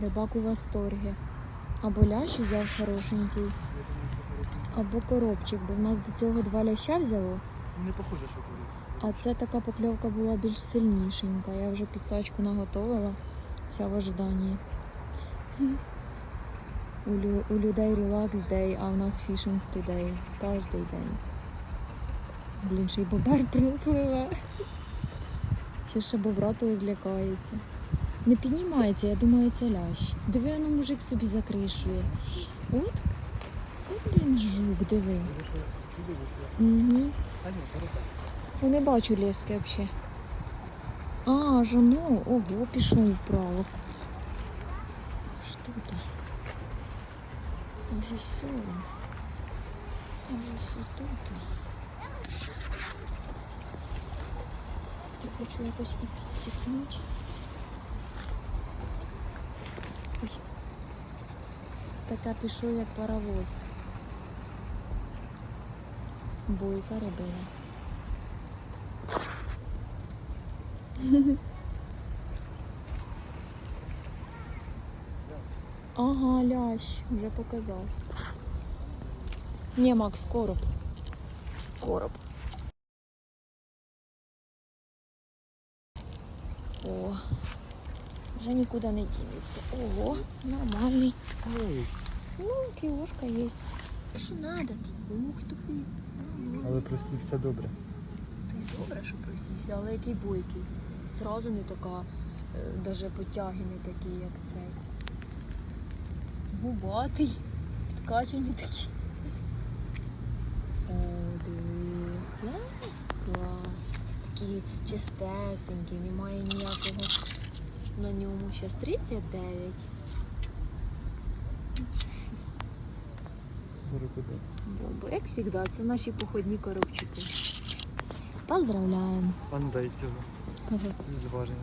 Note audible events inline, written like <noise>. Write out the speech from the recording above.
Рибак у восторгі. Або лящ взяв хорошенький, або коробчик, бо в нас до цього два ляща взяло. Не похоже, що коли. А це така покльовка була більш сильнішенька. Я вже підсачку наготовила. Вся в ожиданні. У, лю- у людей релакс дей, а у нас фішинг тудей. Кожний день. Блін, ще й бобер <laughs> припливе. Ще ще бобра того злякається. Не піднімається, я думаю, це лящ. Диви, воно мужик собі закришує. От, от, блін, жук, диви. Угу. Я не бачу лески взагалі. А, жону, ого, пішов вправо. Що там? Аж ось він. Ось тут. Я хочу якось і підсікнути. Така пішов, як паровоз. Бойка рибина. <laughs> Ага, лящ, вже показався. Ні, Макс, короб. Короб. О, вже нікуди не дінеться. Ого, нормальний. Ой, Ну, кілошка є. Що надо ти? Ух такий. але прості все добре. Ти добре, що просівся, але який бойкий. Сразу не така, е, даже потяги не такі, як цей. Губатий, підкачані такі. О, диви. Клас. Такі чистесенькі, немає ніякого на ньому. Зараз 39. 41. Бомба. Як завжди, це наші походні коробчики. Поздравляємо. Пан дай цього Кого? з зваженням.